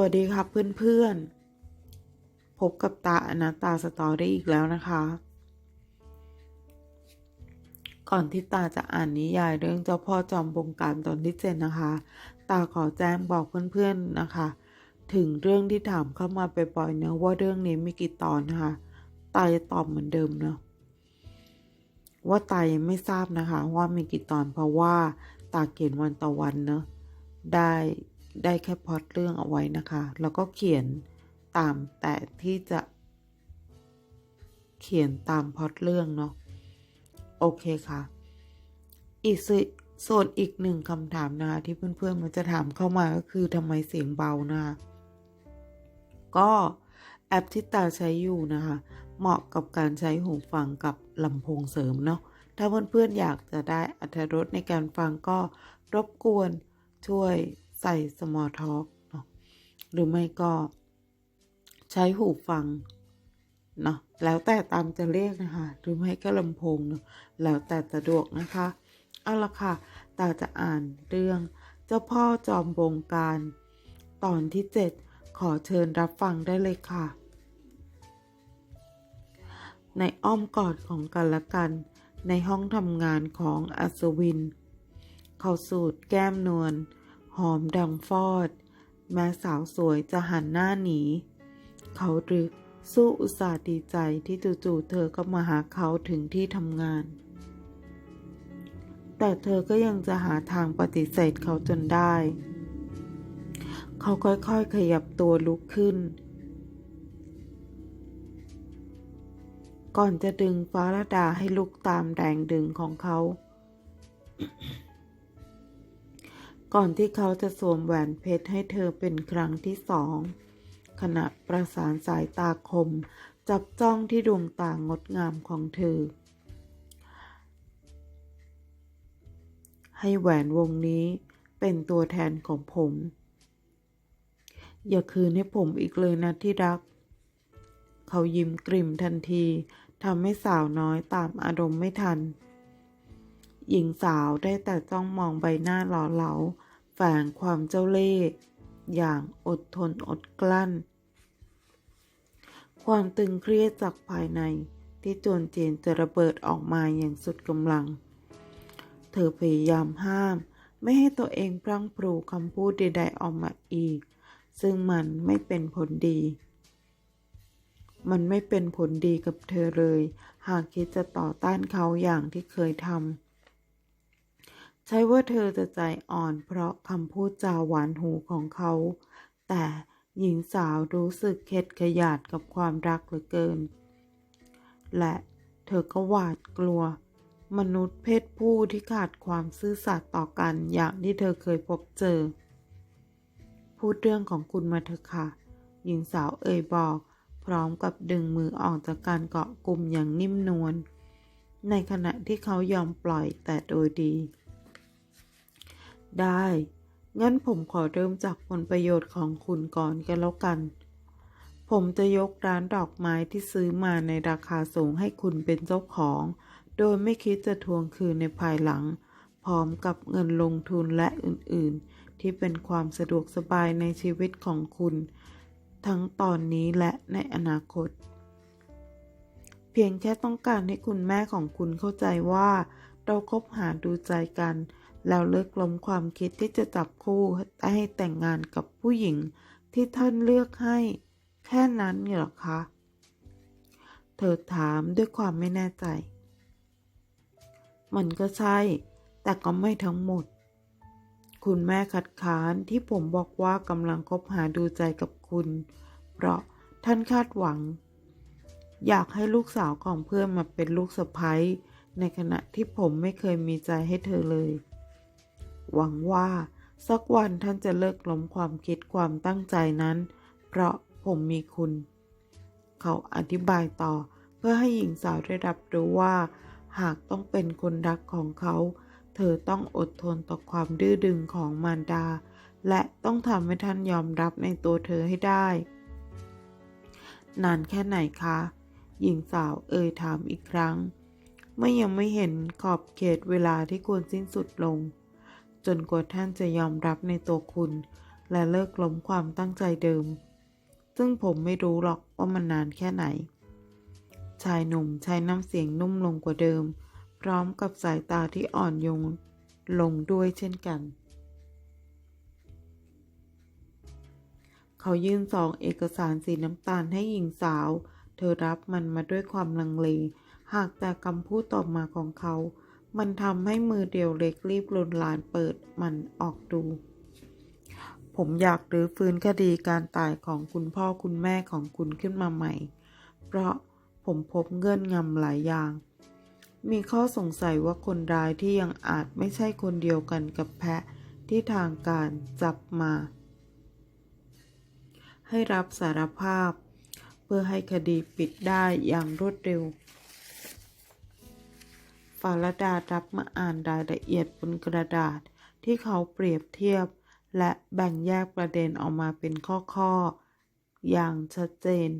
วัสดีครับเพื่อนๆ พบกับตาอนัตาสตอรี่อีกแล้วนะคะ ก่อนที่ตาจะอ่านนิยายเรื่องเจ้าพ่อจอมบงการตอนที่เจ็ดนะคะ ตาขอแจ้งบอกเพื่อนๆนะคะ ถึงเรื่องที่ถามเข้ามาไปบ่อยเนะว่าเรื่องนี้มีกี่ตอนนะคะ ตาจะตอบเหมือนเดิมเนาะว่าตายังไม่ทราบนะคะ ว่ามีกี่ตอนเพราะว่าตาเขียนวันต่อวันเนาะได้ ได้แค่พอดเรื่องเอาไว้นะคะ แล้วก็เขียนตามแต่ที่จะ เขียนตามพอดเรื่องเนาะโอเคค่ะ อีกส่วนอีกหนึ่งคำถามนะคะที่เพื่อนๆมันจะถามเข้ามาก็คือทำไมเสียงเบานะคะก็แอปที่ตาใช้อยู่นะคะ เหมาะกับการใช้หูฟังกับลำโพงเสริมเนาะถ้าเพื่อนๆอยากจะได้อรรถรสในการฟังก็รบกวนช่วย ใส่ small talk เนาะหรือไม่ก็ใช้หูฟังเนาะแล้วแต่ตามจะเรียกนะคะ หรือไม่ก็ลำโพงเนาะแล้วแต่สะดวกนะคะ เอาละค่ะ ตาจะอ่านเรื่องเจ้าพ่อจอมบงการ ตอนที่ 7 ขอเชิญรับฟังได้เลยค่ะ ในอ้อมกอดของกันและกัน ในห้องทำงานของอัศวิน เขาสูดแก้มนวล หอมดังฟอด แม้สาวสวยจะหันหน้าหนี เขาหรือสู้อุตส่าห์ดีใจที่จู่ๆเธอก็มาหาเขาถึงที่ทำงาน แต่เธอก็ยังจะหาทางปฏิเสธเขาจนได้ เขาค่อยๆขยับตัวลุกขึ้น ก่อนจะดึงฟ้าระดาให้ลุกตามแรงดึงของเขา ก่อนที่เขาจะสวมแหวนเพชรให้เธอเป็นครั้งที่สองขณะประสานสายตาคม จับจ้องที่ดวงตางดงามของเธอ ให้แหวนวงนี้เป็นตัวแทนของผม อย่าคืนให้ผมอีกเลยนะที่รัก เขายิ้มกริ่มทันทีทำให้สาวน้อยตามอารมณ์ไม่ทัน หญิงสาวได้แต่จ้องมองใบหน้าหล่อเหลาแฝงความเจ้าเล่ห์อย่างอดทนอดกลั้น ความตึงเครียดจากภายในที่จวนเจนจะระเบิดออกมาอย่างสุดกำลัง เธอพยายามห้าม ไม่ให้ตัวเองพลั้งพรูคำพูดใดๆออกมาอีก ซึ่งมันไม่เป็นผลดี มันไม่เป็นผลดีกับเธอเลย หากคิดจะต่อต้านเขาอย่างที่เคยทำ ใช่ว่าเธอจะใจอ่อนเพราะคำพูดจาหวานหูของเขา แต่หญิงสาวรู้สึกเข็ดขยาดกับความรักเหลือเกิน และเธอก็หวาดกลัว มนุษย์เพศผู้ที่ขาดความซื่อสัตย์ต่อกันอย่างที่เธอเคยพบเจอ พูดเรื่องของคุณมาเถอะค่ะ หญิงสาวเอ่ยบอก พร้อมกับดึงมือออกจากการเกาะกลุ่มอย่างนิ่มนวลในขณะที่เขายอมปล่อยแต่โดยดี ได้ งั้นผมขอเริ่มจากผลประโยชน์ของคุณก่อนกันแล้วกัน ผมจะยกร้านดอกไม้ที่ซื้อมาในราคาสูงให้คุณเป็นเจ้าของ โดยไม่คิดจะทวงคืนในภายหลัง พร้อมกับเงินลงทุนและอื่นๆ ที่เป็นความสะดวกสบายในชีวิตของคุณ ทั้งตอนนี้และในอนาคต เพียงแค่ต้องการให้คุณแม่ของคุณเข้าใจว่าเราคบหาดูใจกัน แล้วเลิกล้มความคิดที่จะจับคู่ให้แต่งงานกับผู้หญิงที่ท่านเลือกให้ แค่นั้นเหรอคะ เธอถามด้วยความไม่แน่ใจ มันก็ใช่ แต่ก็ไม่ทั้งหมด คุณแม่คัดค้านที่ผมบอกว่ากำลังคบหาดูใจกับคุณ เพราะท่านคาดหวัง อยากให้ลูกสาวของเพื่อนมาเป็นลูกสะใภ้ในขณะที่ผมไม่เคยมีใจให้เธอเลย หวังว่า สักวันท่านจะเลิกล้มความคิดความตั้งใจนั้น เพราะผมมีคุณ เขาอธิบายต่อเพื่อให้หญิงสาวได้รับรู้ว่า หากต้องเป็นคนรักของเขา เธอต้องอดทนต่อความดื้อดึงของมารดา และต้องทำให้ท่านยอมรับในตัวเธอให้ได้ นานแค่ไหนคะ หญิงสาวเอ่ยถามอีกครั้งเมื่อยังไม่เห็นขอบเขตเวลาที่ควรสิ้นสุดลง จนกว่าท่านจะยอมรับในตัวคุณ และเลิกล้มความตั้งใจเดิม ซึ่งผมไม่รู้หรอกว่ามันนานแค่ไหน ชายหนุ่มใช้น้ำเสียงนุ่มลงกว่าเดิม พร้อมกับสายตาที่อ่อนโยนลงด้วยเช่นกัน เขายื่นซองเอกสารสีน้ำตาลให้หญิงสาว เธอรับมันมาด้วยความลังเล หากแต่คำพูดต่อมาของเขา มันทำให้มือเดียวเล็กรีบลนลานเปิดมันออกดู ผมอยากรื้อฟื้นคดีการตายของคุณพ่อคุณแม่ของคุณขึ้นมาใหม่ เพราะผมพบเงื่อนงำหลายอย่าง มีข้อสงสัยว่าคนร้ายที่ยังอาจไม่ใช่คนเดียวกันกับแพะที่ทางการจับมา ให้รับสารภาพ เพื่อให้คดีปิดได้อย่างรวดเร็วาลดารับมาอ่านรายละเอียดบนกระดาษ ที่เขาเปรียบเทียบ และแบ่งแยกประเด็นออกมาเป็นข้อๆ อย่างชัดเจน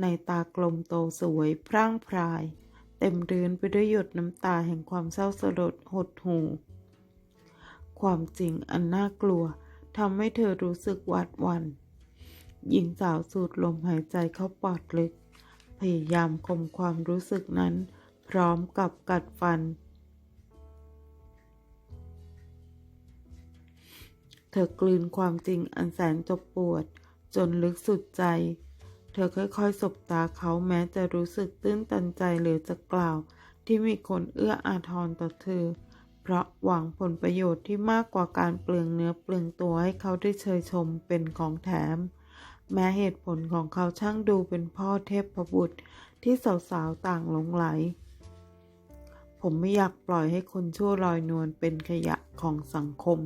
ในตากลมโตสวยพร่างพราย เต็มเรือนไปด้วยหยดน้ำตาแห่งความเศร้าสลดหดหู่ความจริงอันน่ากลัวทำให้เธอรู้สึกหวาดหวัน่นหญิงสาวสูดลมหายใจเข้าปอดลึก พยายามข่มความรู้สึกนั้น พร้อมกับกัดฟัน เธอกลืนความจริงอันแสนเจบปวด จนลึกสุดใจ เธอค่อยๆ สบตาเขาแม้จะรู้สึกตื้นตันใจหลือจะกล่าวที่มีคนเอื้ออาทรต่อเธอ เพราะหวังผลประโยชน์ที่มากกว่าการเปลืองเนื้อเปลืองตัวให้เขาได้เชยชมเป็นของแถม แม้เหตุผลของเขาช่างดูเป็นพ่อเทพประบุตรที่สาวๆต่างหลงไหล ผมไม่อยากปล่อยให้คนชั่วลอยนวลเป็นขยะของสังคม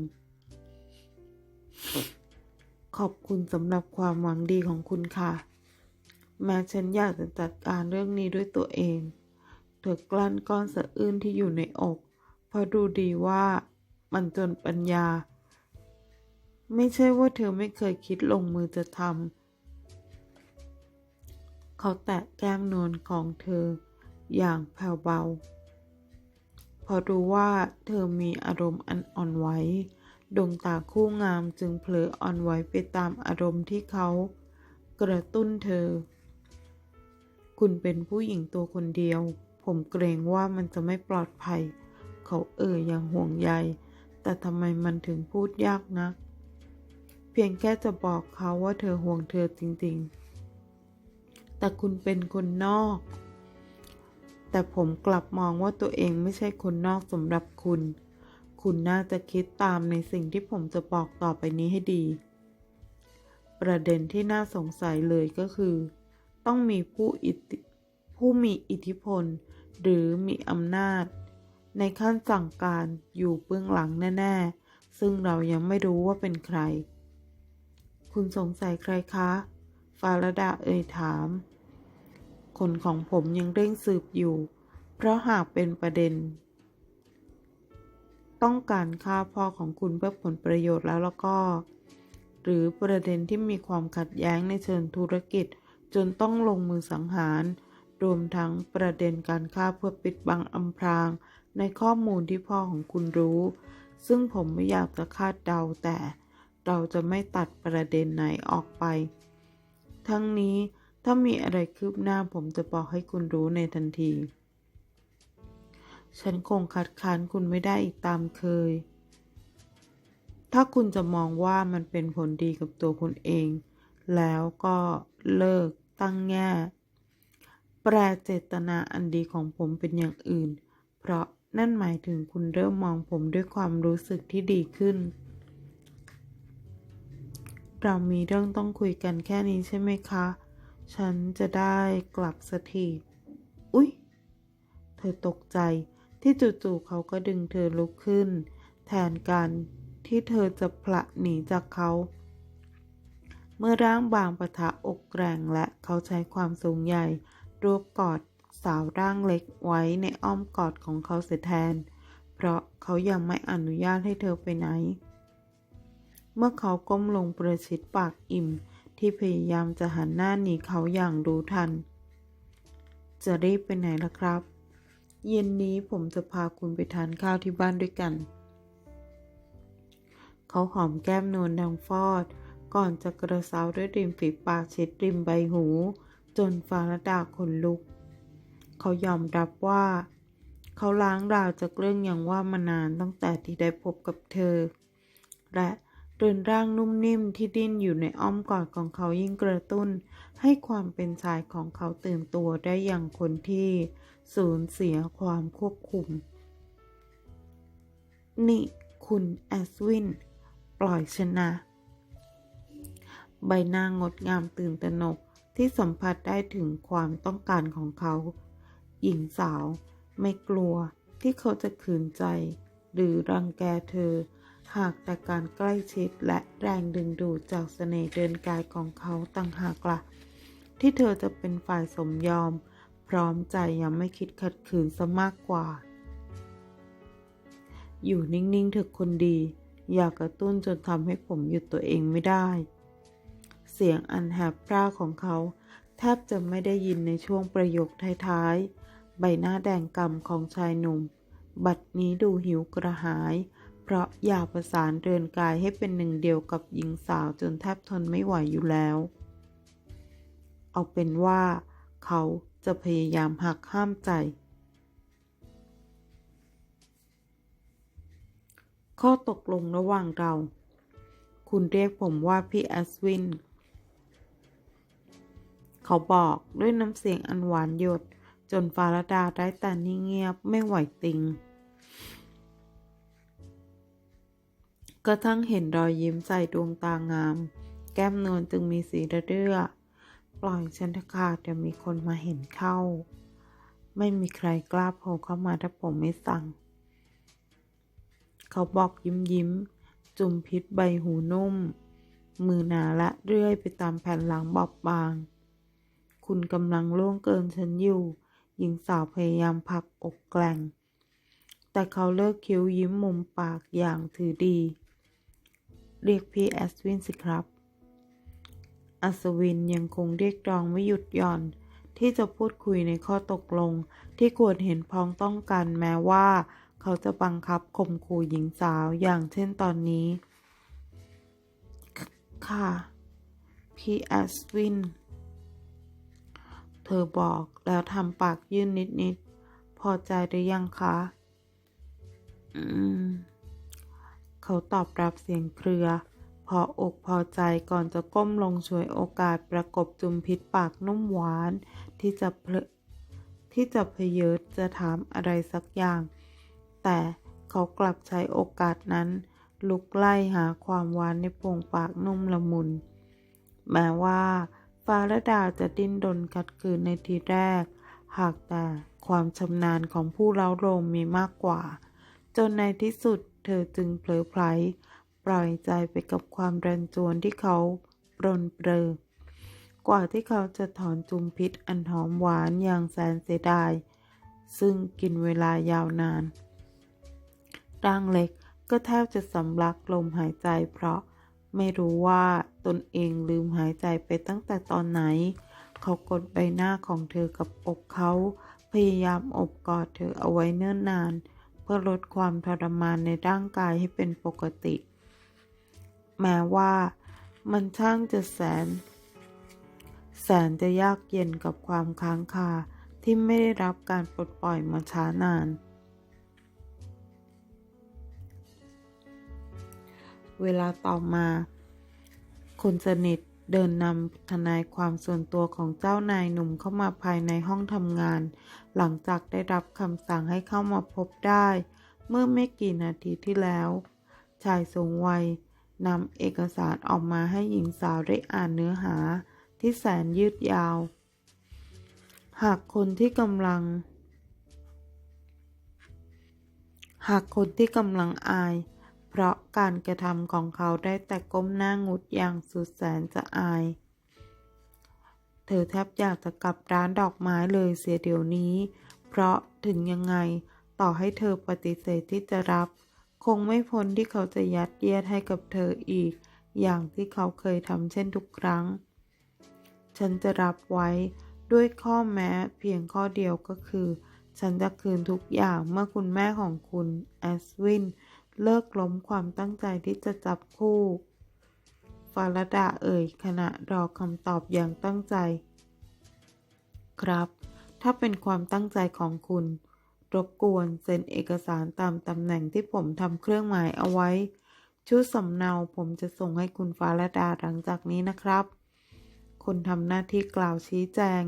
ขอบคุณสำหรับความหวังดีของคุณค่ะ แม้ฉันอยากจะจัดการเรื่องนี้ด้วยตัวเอง เธอกลั้นก้อนสะอื้นที่อยู่ในอก เพราะดูดีว่ามันจนปัญญา ไม่ใช่ว่าเธอไม่เคยคิดลงมือจะทำ เขาแตะแก้มนวลของเธออย่างแผ่วเบา พอรู้ว่าเธอมีอารมณ์อันอ่อนไหวดวงตาคู่งามจึงเผลออ่อนไหวไปตามอารมณ์ที่เขากระตุ้นเธอ คุณเป็นผู้หญิงตัวคนเดียว ผมเกรงว่ามันจะไม่ปลอดภัย เขาเอ่ยอย่างห่วงใย แต่ทำไมมันถึงพูดยากนัก เพียงแค่จะบอกเขาว่าเธอห่วงเธอจริงๆ แต่คุณเป็นคนนอก แต่ผมกลับมองว่าตัวเองไม่ใช่คนนอกสำหรับคุณ คุณน่าจะคิดตามในสิ่งที่ผมจะบอกต่อไปนี้ให้ดี ประเด็นที่น่าสงสัยเลยก็คือ ต้องมีผู้อิทธิผู้มีอิทธิพล หรือมีอำนาจ ในขั้นสั่งการอยู่เบื้องหลังแน่ ๆ ซึ่งเรายังไม่รู้ว่าเป็นใคร คุณสงสัยใครคะ ฟาราดาเอ่ยถาม คนของผมยังเร่งสืบอยู่ เพราะหากเป็นประเด็น ต้องการฆ่าพ่อของคุณเพื่อผลประโยชน์แล้วแล้วก็ หรือประเด็นที่มีความขัดแย้งในเชิงธุรกิจ จนต้องลงมือสังหาร รวมทั้งประเด็นการฆ่าเพื่อปิดบังอำพราง ในข้อมูลที่พ่อของคุณรู้ ซึ่งผมไม่อยากจะคาดเดาแต่เราจะไม่ตัดประเด็นไหนออกไป ทั้งนี้ ถ้ามีอะไรคืบหน้าผมจะบอกให้คุณรู้ในทันที ฉันคงคัดค้านคุณไม่ได้อีกตามเคย ถ้าคุณจะมองว่ามันเป็นผลดีกับตัวคุณเอง แล้วก็เลิกตั้งแง่ แปรเจตนาอันดีของผมเป็นอย่างอื่น เพราะนั่นหมายถึงคุณเริ่มมองผมด้วยความรู้สึกที่ดีขึ้น เรามีเรื่องต้องคุยกันแค่นี้ใช่ไหมคะ ฉันจะได้กลับสักทีอุ๊ย เธอตกใจที่จู่ๆเขาก็ดึงเธอลุกขึ้น แทนการที่เธอจะผละหนีจากเขา เมื่อร่างบางปะทะอกแกร่งและเขาใช้ความสูงใหญ่รวบกอดสาวร่างเล็กไว้ในอ้อมกอดของเขาเสียแทน เพราะเขายังไม่อนุญาตให้เธอไปไหน เมื่อเขาก้มลงประชิดปากอิ่ม ที่พยายามจะหันหน้าหนีเขาอย่างรู้ทัน จะรีบไปไหนล่ะครับ เย็นนี้ผมจะพาคุณไปทานข้าวที่บ้านด้วยกัน เขาหอมแก้มนวลดังฟอด ก่อนจะกระเซาด้วยริมฝีปากเช็ดริมใบหู จนฟาราดาขนลุก เขายอมรับว่า เขาล้างราวจากเรื่องอย่างว่ามานานตั้งแต่ที่ได้พบกับเธอ และเรือนร่างนุ่มนิ่มที่ดิ้นอยู่ในอ้อมกอดของเขายิ่งกระตุ้น ให้ความเป็นชายของเขาตื่นตัวได้อย่างคนที่สูญเสียความควบคุม นี่คุณแอสวิน ปล่อยชนะ ใบหน้างดงามตื่นตระหนกที่สัมผัสได้ถึงความต้องการของเขา หญิงสาวไม่กลัวที่เขาจะขืนใจ หรือรังแกเธอ หากแต่การใกล้ชิดและแรงดึงดูดจากเสน่ห์เดินกายของเขาต่างหากละ่ะ ที่เธอจะเป็นฝ่ายสมยอม พร้อมใจยังไม่คิดขัดขืนซะมากกว่า อยู่นิ่งๆเถอะคนดี อย่ากระตุ้นจนทำให้ผมหยุดตัวเองไม่ได้ เสียงอันแหบพร่าของเขา แทบจะไม่ได้ยินในช่วงประโยคท้ายๆ ใบหน้าแดงกำของชายหนุ่ม บัดนี้ดูหิวกระหาย เพราะอยากประสานเรือนกายให้เป็นหนึ่งเดียวกับหญิงสาวจนแทบทนไม่ไหวอยู่แล้ว เอาเป็นว่าเขาจะพยายามหักห้ามใจ ข้อตกลงระหว่างเรา คุณเรียกผมว่าพี่แอสวิน เขาบอกด้วยน้ำเสียงอันหวานหยดจนฟาราดาได้แต่นิ่งเงียบไม่ไหวติง กระทั่งเห็นรอยยิ้มใส่ดวงตางาม แก้มนวลจึงมีสีระเรื่อ ปล่อยฉันเถอะค่ะเดี๋ยวมีคนมาเห็นเข้า ไม่มีใครกล้าโผล่เข้ามาถ้าผมไม่สั่ง เขาบอกยิ้มยิ้ม จุ่มพิษใบหูนุ่ม มือหนาและเรื่อยไปตามแผ่นหลังบอบบาง คุณกำลังล่วงเกินฉันอยู่ หญิงสาวพยายามผลักอกแกล่ง แต่เขาเลิกคิ้วยิ้มมุมปากอย่างถือดี เรียกพี่แอสวินสิครับ อัศวินยังคงเรียกร้องไม่หยุดหย่อน ที่จะพูดคุยในข้อตกลง ที่ควรเห็นพ้องต้องกันแม้ว่า เขาจะบังคับข่มขู่หญิงสาวอย่างเช่นตอนนี้ ค่ะพี่แอสวิน เธอบอกแล้วทำปากยื่นนิดๆ พอใจหรือยังคะ อืม เขาตอบรับเสียงเครือ พออกพอใจก่อนจะก้มลงช่วยโอกาสประกบจุมพิษปากนุ่มหวาน ที่จะเพลอที่จะเพเยิดจะถามอะไรสักอย่าง แต่เขากลับใช้โอกาสนั้น ลุกไล่หาความหวานในโปร่งปากนุ่มละมุน แม้ว่าฟาราดาจะดิ้นรนกัดกืนในทีแรก หากแต่ความชำนาญของผู้เล้าโรมมีมากกว่า จนในที่สุด เธอจึงเผลอไพลปล่อยใจไปกับความรันจวนที่เขาปรนเปรอกว่าที่เขาจะถอนจุมพิษอันหอมหวานอย่างแสนเสียดาย ซึ่งกินเวลายาวนานร่างเล็กก็แทบจะสำลักลมหายใจเพราะไม่รู้ว่าตนเองลืมหายใจไปตั้งแต่ตอนไหน เขากดใบหน้าของเธอกับอกเขา พยายามอบกอดเธอเอาไว้เนิ่นนาน พื่อลดความทรมานในร่างกายให้เป็นปกติ แม้ว่ามันช่างจะแสน แสนจะยากเย็นกับความค้างคาที่ไม่ได้รับการปลดปล่อยมาช้านาน เวลาต่อมา คนสนิท เดินนำทนายความส่วนตัวของเจ้านายหนุ่มเข้ามาภายในห้องทำงาน หลังจากได้รับคำสั่งให้เข้ามาพบได้ เมื่อไม่กี่นาทีที่แล้ว ชายสูงวัยนำเอกสารออกมาให้หญิงสาวได้อ่านเนื้อหาที่แสนยืดยาว หากคนที่กำลัง หากคนที่กำลังอาย เพราะการกระทำของเขาได้แต่ก้มหน้างุดอย่างสุดแสนจะอาย เธอแทบอยากจะกลับร้านดอกไม้เลยเสียเดี๋ยวนี้ เพราะถึงยังไงต่อให้เธอปฏิเสธที่จะรับ คงไม่พ้นที่เขาจะยัดเยียดให้กับเธออีก อย่างที่เขาเคยทำเช่นทุกครั้ง ฉันจะรับไว้ด้วยข้อแม้เพียงข้อเดียวก็คือ ฉันจะคืนทุกอย่างเมื่อคุณแม่ของคุณแอสวิน เลิกล้มความตั้งใจที่จะจับคู่ฟารดาเอ่ยขณะรอคำตอบอย่างตั้งใจ ครับ ถ้าเป็นความตั้งใจของคุณ รบกวนเซ็นเอกสารตามตำแหน่งที่ผมทำเครื่องหมายเอาไว้ ชุดสำเนาผมจะส่งให้คุณฟารดาหลังจากนี้นะครับ คนทำหน้าที่กล่าวชี้แจง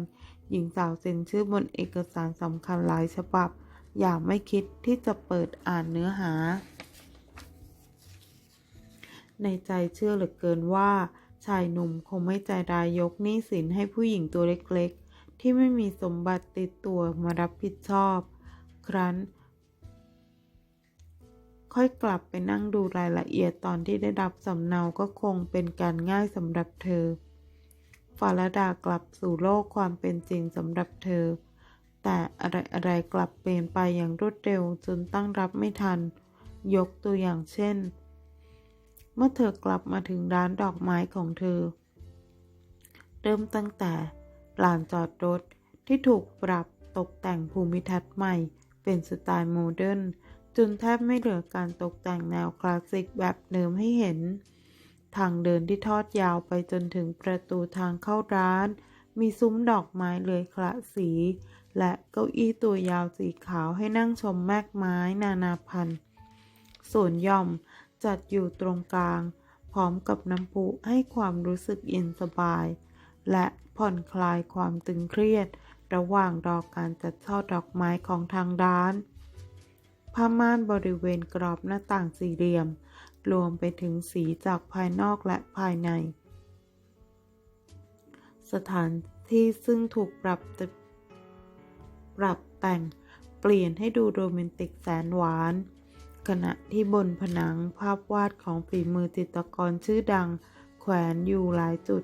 หญิงสาวเซ็นชื่อบนเอกสารสำคัญหลายฉบับ อย่างไม่คิดที่จะเปิดอ่านเนื้อหา ในใจเชื่อเหลือเกินว่า ชายหนุ่มคงไม่ใจร้ายยกหนี้สินให้ผู้หญิงตัวเล็กๆ ที่ไม่มีสมบัติติดตัวมารับผิดชอบ ครั้น ค่อยกลับไปนั่งดูรายละเอียดตอนที่ได้รับสำเนาก็คงเป็นการง่ายสำหรับเธอฟาราดากลับสู่โลกความเป็นจริงสำหรับเธอ แต่อะไรอะไรๆกลับเปลี่ยนไปอย่างรวดเร็วจนตั้งรับไม่ทัน ยกตัวอย่างเช่น เมื่อเธอกลับมาถึงร้านดอกไม้ของเธอ เริ่มตั้งแต่ลานจอดรถที่ถูกปรับตกแต่งภูมิทัศน์ใหม่ เป็นสไตล์โมเดิร์นจนแทบไม่เหลือการตกแต่งแนวคลาสสิกแบบเดิมให้เห็น ทางเดินที่ทอดยาวไปจนถึงประตูทางเข้าร้าน มีซุ้มดอกไม้เลือยคละสี และเก้าอี้ตัวยาวสีขาวให้นั่งชมแมกไม้นานาพันธุ์ส่วนย่อม จัดอยู่ตรงกลาง พร้อมกับน้ำพุให้ความรู้สึกเย็นสบาย และผ่อนคลายความตึงเครียด ระหว่างรอการจัดช่อดอกไม้ของทางร้านผ้าม่านบริเวณกรอบหน้าต่างสี่เหลี่ยม รวมไปถึงสีจากภายนอกและภายใน สถานที่ซึ่งถูกปรับปรับแต่งเปลี่ยนให้ดูโรแมนติกแสนหวาน ขณะที่บนผนังภาพวาดของฝีมือจิตรกรชื่อดัง แขวนอยู่หลายจุด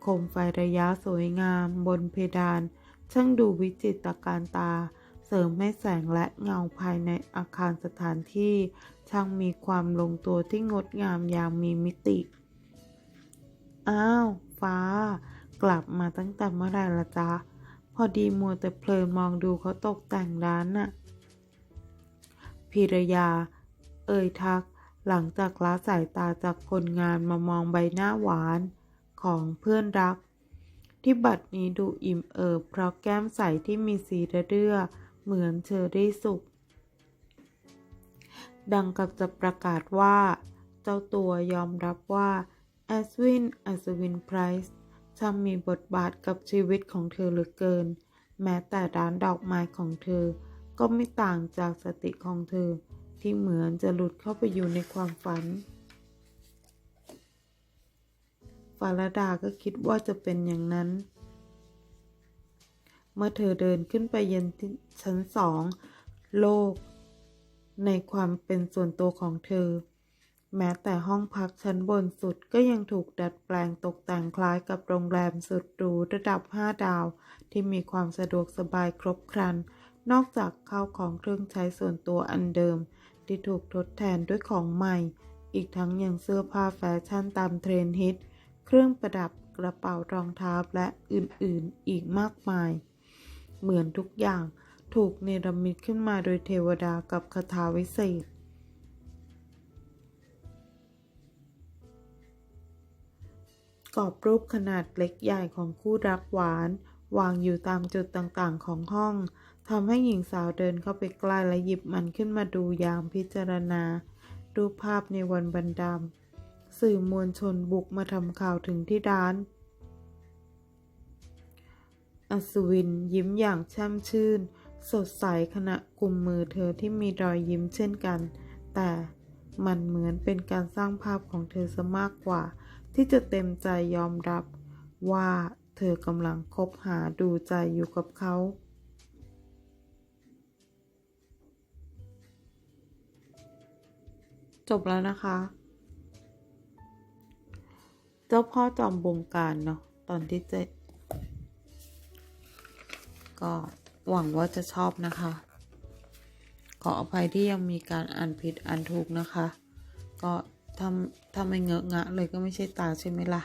โคมไฟระยะสวยงาม บนเพดาน ช่างดูวิจิตรการตา เสริมให้แสงและเงาภายในอาคารสถานที่ ช่างมีความลงตัวที่งดงามอย่างมีมิติ อ้าว ฟ้า กลับมาตั้งแต่เมื่อไรละจ๊ะ พอดีมัวแต่เพลินมองดูเขาตกแต่งร้านน่ะพิรยา เอ่ยทัก หลังจากละสายตาจากคนงานมามองใบหน้าหวานของเพื่อนรัก ที่บัดนี้ดูอิ่มเอิบเพราะแก้มใสที่มีสีระเรื่อเหมือนเชอรี่สุก ดังกับจะประกาศว่า เจ้าตัวยอมรับว่าแอสวินอัศวินไพรส์ช่างมีบทบาทกับชีวิตของเธอเหลือเกิน แม้แต่ร้านดอกไม้ของเธอ ก็ไม่ต่างจากสติของเธอ ที่เหมือนจะหลุดเข้าไปอยู่ในความฝัน ฟาราดาก็คิดว่าจะเป็นอย่างนั้น เมื่อเธอเดินขึ้นไปยันชั้นสอง โลก ในความเป็นส่วนตัวของเธอ แม้แต่ห้องพักชั้นบนสุดก็ยังถูกดัดแปลงตกแต่งคล้ายกับโรงแรมสุดหรูระดับ 5 ดาว ที่มีความสะดวกสบายครบครันนอกจากข้าวของเครื่องใช้ส่วนตัวอันเดิม ที่ถูกทดแทนด้วยของใหม่ อีกทั้งยังเสื้อผ้าแฟชั่นตามเทรนด์ฮิต เครื่องประดับกระเป๋ารองเท้าและอื่นๆอีกมากมาย เหมือนทุกอย่างถูกเนรมิตขึ้นมาโดยเทวดากับคาถาวิเศษกรอบรูปขนาดเล็กใหญ่ของคู่รักหวาน วางอยู่ตามจุดต่างๆของห้อง ทำให้หญิงสาวเดินเข้าไปใกล้และหยิบมันขึ้นมาดูอย่างพิจารณา รูปภาพในวันบันดาลสื่อมวลชนบุกมาทำข่าวถึงที่ร้าน อัศวินยิ้มอย่างแช่มชื่น สดใสขณะกุมมือเธอที่มีรอยยิ้มเช่นกัน แต่มันเหมือนเป็นการสร้างภาพของเธอซะมากกว่า ที่จะเต็มใจยอมรับว่าเธอกำลังคบหาดูใจอยู่กับเขา จบแล้วนะคะ เจ้าพ่อจอมบงการเนาะตอนที่เจ็ดก็หวังว่าจะชอบนะคะ ขออภัยที่ยังมีการอ่านผิดอ่านถูกนะคะ ก็ถ้าถ้าไม่เงอะงะเลยก็ไม่ใช่ตาใช่ไหมล่ะ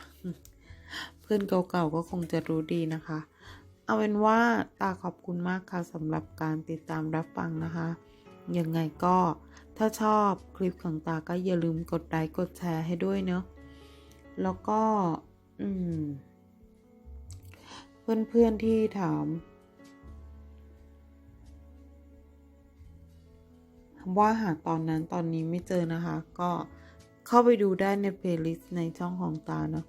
เพื่อนเก่าๆก็คงจะรู้ดีนะคะ เอาเป็นว่าตาขอบคุณมากค่ะสำหรับการติดตามรับฟังนะคะ ยังไงก็ ถ้าชอบคลิปของตาก็อย่าลืมกดไลค์กดแชร์ให้ด้วยเนาะแล้วก็อืมเพื่อนๆที่ถาม ว่าหาตอนนั้นตอนนี้ไม่เจอนะคะ ก็เข้าไปดูได้ในเพลย์ลิสต์ในช่องของตาเนาะ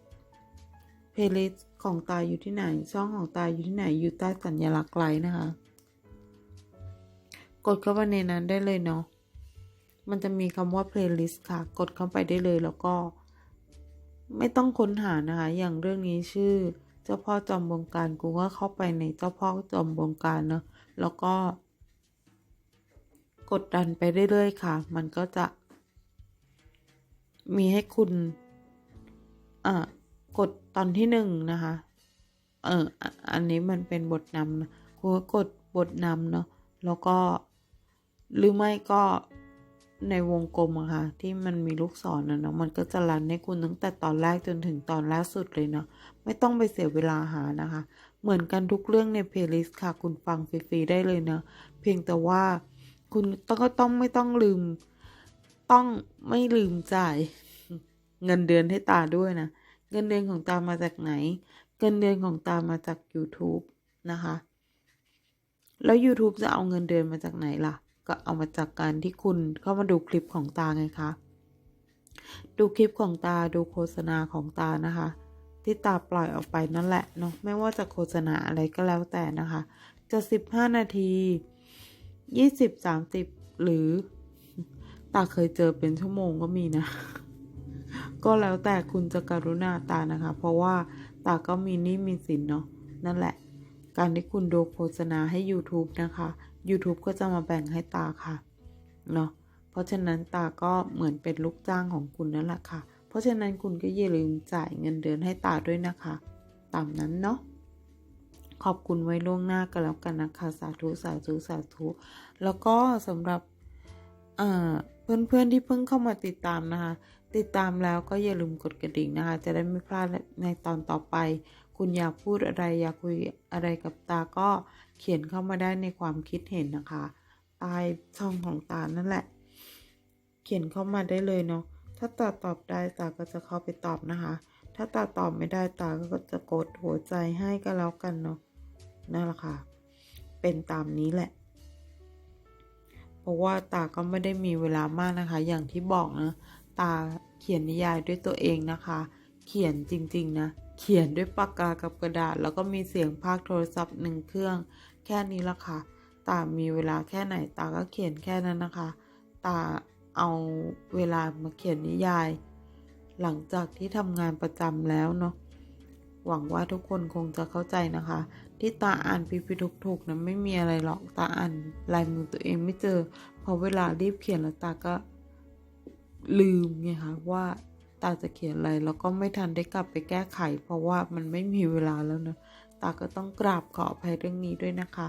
เพลย์ลิสต์ของตาอยู่ที่ไหน ช่องของตาอยู่ที่ไหน อยู่ใต้สัญลักษณ์ไลค์นะคะ กดเข้าไปในนั้นได้เลยเนาะ มันจะมีคำว่าเพลย์ลิสต์ค่ะ กดเข้าไปได้เลยแล้วก็ ไม่ต้องค้นหานะคะ อย่างเรื่องนี้ชื่อ เจ้าพ่อจอมบงการกูก็เข้าไปในเจ้าพ่อจอมบงการเนาะแล้วก็ กดดันไปเรื่อยๆค่ะ มันก็จะ มีให้คุณอ่ากดตอนที่หนึ่งนะคะ เอออันนี้มันเป็นบทนำนะคุณก็กดบทนำเนาะแล้วก็หรือไม่ก็ ในวงกลมอะค่ะที่มันมีลูกศรนะเนาะมันก็จะรันให้คุณตั้งแต่ตอนแรกจนถึงตอนล่าสุดเลยเนาะไม่ต้องไปเสียเวลาหานะคะ เหมือนกันทุกเรื่องในเพลย์ลิสต์ค่ะ คุณฟังฟรีๆได้เลยเนาะเพียงแต่ว่าคุณต้องก็ต้องไม่ต้องลืม ต้องไม่ลืมจ่ายเงินเดือนให้ตาด้วยนะ เงินเดือนของตามาจากไหน เงินเดือนของตามาจาก YouTube นะคะ แล้ว YouTube จะเอาเงินเดือนมาจากไหนล่ะ ก็เอามาจากการที่คุณเข้ามาดูคลิปของตาไงคะ ดูคลิปของตาดูโฆษณาของตานะคะ ที่ตาปล่อยออกไปนั่นแหละเนาะไม่ว่าจะโฆษณาอะไรก็แล้วแต่นะคะ จะสิบห้านาทียี่สิบสามสิบหรือตาเคยเจอเป็นชั่วโมงก็มีนะ ก็แล้วแต่คุณจะกรุณาตานะคะ เพราะว่าตาก็มีนี้มีสินเนาะนั่นแหละ การที่คุณดูโฆษณาให้ YouTube นะคะ YouTube ก็จะมาแบ่งให้ตาค่ะ เนาะ เพราะฉะนั้นตาก็เหมือนเป็นลูกจ้างของคุณนั่นแหละค่ะ เพราะฉะนั้นคุณก็อย่าลืมจ่ายเงินเดือนให้ตาด้วยนะคะ ตามนั้นเนาะ ขอบคุณไว้ล่วงหน้ากันแล้วกันนะคะ สาธุ สาธุ สาธุ แล้วก็สำหรับเพื่อนเพื่อนๆที่เพิ่งเข้ามาติดตามนะคะ ติดตามแล้วก็อย่าลืมกดกระดิ่งนะคะ จะได้ไม่พลาดในตอนต่อไป คุณอยากพูดอะไรอยากคุยอะไรกับตาก็ เขียนเข้ามาได้ในความคิดเห็นนะคะ ใต้ช่องของตานั่นแหละ เขียนเข้ามาได้เลยเนาะ ถ้าตาตอบได้ตาก็จะเข้าไปตอบนะคะ ถ้าตาตอบไม่ได้ตาก็จะกดหัวใจให้ก็แล้วกันเนาะ นั่นแหละค่ะ เป็นตามนี้แหละ เพราะว่าตาก็ไม่ได้มีเวลามากนะคะ อย่างที่บอกนะ ตาเขียนนิยายด้วยตัวเองนะคะ เขียนจริง ๆ นะ เขียนด้วยปากกากับกระดาษ แล้วก็มีเสียงพากย์โทรศัพท์หนึ่งเครื่อง แค่นี้ละค่ะ ตามีเวลาแค่ไหนตาก็เขียนแค่นั้นนะคะ ตาเอาเวลามาเขียนนิยาย หลังจากที่ทำงานประจำแล้วเนาะหวังว่าทุกคนคงจะเข้าใจนะคะ ที่ตาอ่านพิพิถูกๆนะไม่มีอะไรหรอกตาอ่านลายมือตัวเองไม่เจอพอเวลารีบเขียนแล้วตาก็ลืมไงคะว่า ตาจะเขียนอะไรแล้วก็ไม่ทันได้กลับไปแก้ไข เพราะว่ามันไม่มีเวลาแล้วนะตาก็ต้องกราบขออภัยเรื่องนี้ด้วยนะคะ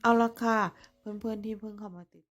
เอาละค่ะ เพื่อนๆที่เพิ่งเข้ามาติด